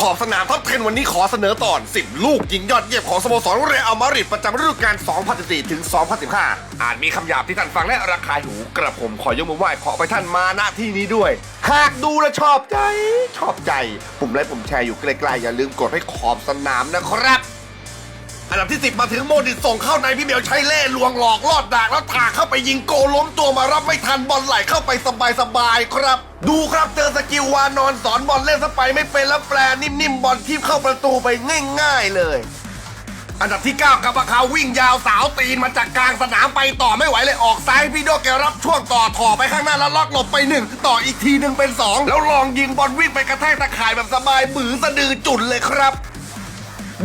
ขอบสนามท็อปเทนวันนี้ขอเสนอตอน 10 ลูกยิงยอดเยี่ยมของสโมสรเรอัลมาดริดประจำฤดูกาล 2014 ถึง 2015 อาจมีคำหยาบที่ท่านฟังและระคายหูกระผมขอยกมือไหว้ขอไปท่านมาณที่นี้ด้วย หากดูและชอบใจ ชอบใจ ปุ่มไลค์ปุ่มแชร์อยู่ใกล้ๆอย่าลืมกดให้ขอบสนามนะครับ อันดับที่ 10 มาถึงโมดิตส่งเข้าในพี่เบลใช้เล่ห์ลวงหลอกลอดดากแล้วถากเข้าไปยิงโกล้มตัวมารับไม่ทันบอลไหลเข้าไปสบายๆครับ ดูครับเจอสกิลวานอนสอนบอลเล่นสไปไม่เป็นแล้วแปลนิ่มๆบอลที่เข้าประตูไปง่าย ๆเลยอันดับที่ 9กับเขาวิ่งยาวสาวตีนมาจากกลางสนามไปต่อไม่ไหวเลยออกซ้ายพี่โดแกรับช่วงต่อถอไปข้างหน้าแล้วล็อกหลบไปหนึ่งต่ออีกทีหนึ่งเป็นสองแล้วลองยิงบอลวิ่งไปกระแทกตะข่ายแบบสบายบือสะดือจุดเลยครับ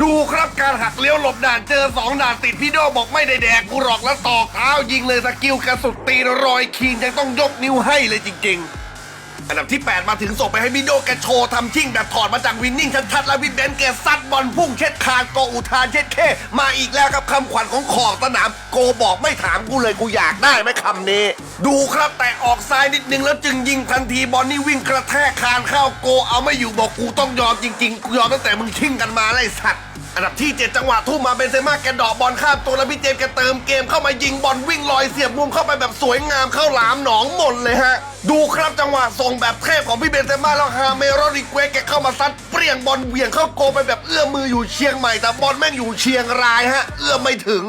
ดูครับการหักเลี้ยวหลบด่านเจอสองด่านติดพี่โดบอกไม่ได้แดกกูหรอกแล้วตอกเท้ายิงเลยสกิลกระสุดตีนรอยคีนยังต้องยกนิ้วให้เลยจริง ๆ อันดับที่ 8 มาถึงส่งไปให้พี่โดแกโชว์ทำชิ่งแบบถอดมาจากวินนิ่งชัดๆแล้วพี่เบนแกซัดบอลพุ่งเช็ดคานโกอุทานเช็ดเข้มาอีกแล้วครับคำขวัญของขอบสนาม โกบอกไม่ถามกูเลยกูอยากได้ไหมคำนี้ ดูครับแต่ออกซ้ายนิดนึงแล้วจึงยิงทันทีบอลนี่วิ่งกระแทกคานเข้าโก เอาไม่อยู่บอกกูต้องยอมจริงๆกูยอมตั้งแต่มึงชิ่งกันมาไล่สัตว์อันดับที่ 7 จังหวะทุ่มมาเบนเซม่าแกดอกบอลข้ามตัวแล้วพี่เจมส์แกเติมเกมเข้ามายิงบอลวิ่งลอยเสียบมุมเข้าไปแบบสวยงามเข้าหลามหนองหมดเลยฮะ ดูครับจังหวะส่งแบบเทพของพี่เบนเซม่าแล้วฮาเมโรดิเกวแกเข้ามาซัดเปรี้ยงบอลเหวี่ยงเข้าโกไปแบบเอื้อมมืออยู่เชียงใหม่แต่บอลแม่งอยู่เชียงรายฮะ เอื้อมไม่ถึง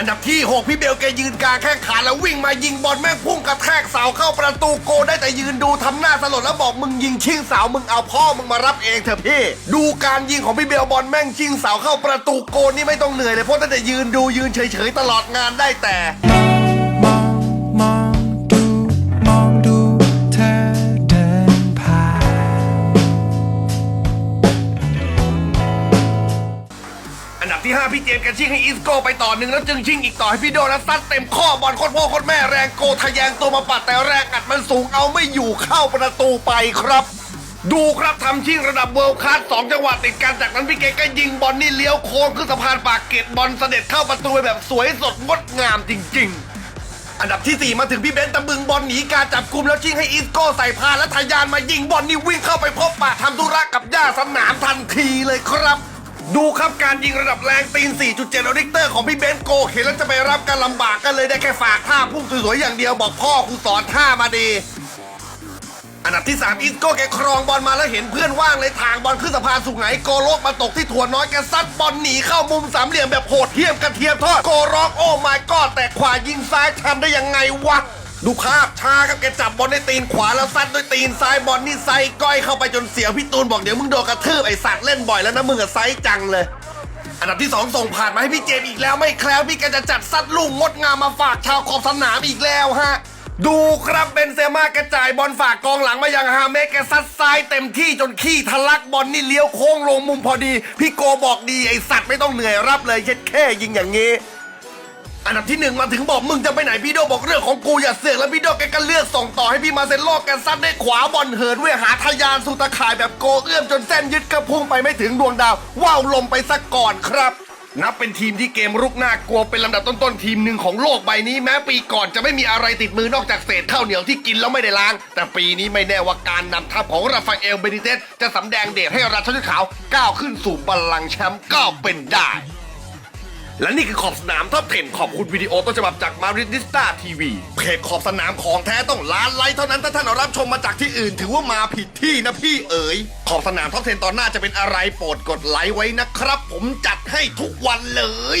อันดับที่ 6 พี่เบลแกยืนกลางแข้งขาแล้ววิ่งมายิงบอลแม่งพุ่งกระแทกเสาเข้าประตูโกได้แต่ยืนดูทำหน้าสลดแล้วบอกมึงยิงชิงเสามึงเอาพ่อมึงมารับเองเถอะพี่ ดูการยิงของพี่เบลบอลแม่งชิงเสาเข้าประตูโกนี่ไม่ต้องเหนื่อยเลยเพราะตั้งแต่ยืนดูยืนเฉยๆตลอดงานได้แต่ อันดับที่5พี่เจมส์แกันชิงให้อิสโก้ไปต่อหนึ่งแล้วจึงชิงอีกต่อให้พี่โดแล้วซัดเต็มข้อบอลโคตรพ่อโคตรแม่แรงโกทะแยงตัวมาปัดแต่แรงอัดมันสูงเอาไม่อยู่เข้าประตูไปครับ ดูครับทำชิงระดับเวิลด์คลาสสองจังหวะติดกันจากนั้นพี่เกก็ยิงบอลนี่เลี้ยวโค้งขึ้นสะพานปากเกร็ดบอลเสด็จเข้าประตูไปแบบสวยสดงดงามจริง ๆอันดับที่ 4 มาถึงพี่เบนซ์ตะบึงบอลหนีการจับกลุ่มแล้วชิงให้อิสโก้ใส่พาและทะยานมายิงบอลนี่วิ่งเข้าไปพบปะทำธุระกับย่าสนามทันทีเลยครับ ดูครับการยิงระดับแรงตีน 4.7ลิกเตอร์ของพี่เบนซ์โกเห็นแล้วจะไปรับการลำบากกันเลยได้แค่ฝากท่าพุ่งสวยๆอย่างเดียวบอกพ่อกูสอนท่ามาดี อันดับที่ 3 อิสโก้แกครองบอลมาแล้วเห็นเพื่อนว่างเลยทางบอลขึ้นสะพานสุงไหงโกโลกมาตกที่ถั่วน้อยแกซัดบอลหนีเข้ามุมสามเหลี่ยมแบบโหดเทียมกระเทียมทอดโกร้องโอ้ไม่ก็แต่ขวายิงซ้ายทำได้ยังไงวะ ดูภาพช้าครับแกจับบอลด้วยตีนขวาแล้วซัดด้วยตีนซ้ายบอลนี่ไซก้อยเข้าไปจนเสียวพี่ตูนบอกเดี๋ยวมึงโดนกระทืบไอสัตว์เล่นบ่อยแล้วนะมึงอะไซจังเลย อันดับที่ 2 ส่งผ่านมาให้พี่เจมส์อีกแล้วไม่แคล้วพี่แกจะจัดซัดลูกงดงามมาฝากชาวขอบสนามอีกแล้วฮะดูครับเบนเซม่ากระจายบอลฝากกองหลังมายังฮาเมสแกซัดซ้ายเต็มที่จนขี้ทะลักบอลนี่เลี้ยวโค้งลงมุมพอดี พี่โกบอกดีไอสัตว์ไม่ต้องเหนื่อยรับเลยเช็ดแค่ยิงอย่างงี้ อันดับที่หนึ่งมาถึงบอกมึงจะไปไหนพี่โดบอกเรื่องของกูอย่าเสือกแล้วพี่โดแกก็เลือกส่งต่อให้พี่มาเซนโลกแกซัดได้ขวาบอลเหินเวหาทะยานสุตะข่ายแบบโกเอื้อมจนเส้นยึดกระพุ่งไปไม่ถึงดวงดาวว่าวลมไปซะก่อนครับนับเป็นทีมที่เกมรุกน่ากลัวเป็นลำดับต้นๆทีมหนึ่งของโลกใบนี้แม้ปีก่อนจะไม่มีอะไรติดมือนอกจากเศษข้าวเหนียวที่กินแล้วไม่ได้ล้าง แต่ปีนี้ไม่แน่ว่าการนำทัพของราฟาเอลเบนิเตสจะสำแดงเดชให้ราชชุดขาวก้าวขึ้นสู่บัลลังก์แชมป์ก็เป็นได้ และนี่คือขอบสนามท็อป10ขอบคุณวิดีโอต้นฉบับจากมาริดิสตาทีวีเพจขอบสนามของแท้ต้องล้านไลค์เท่านั้นถ้าท่านรับชมมาจากที่อื่น ถือว่ามาผิดที่นะพี่เอ๋ยขอบสนามท็อป10ตอนหน้าจะเป็นอะไรโปรดกดไลค์ไว้นะครับ ผมจัดให้ทุกวันเลย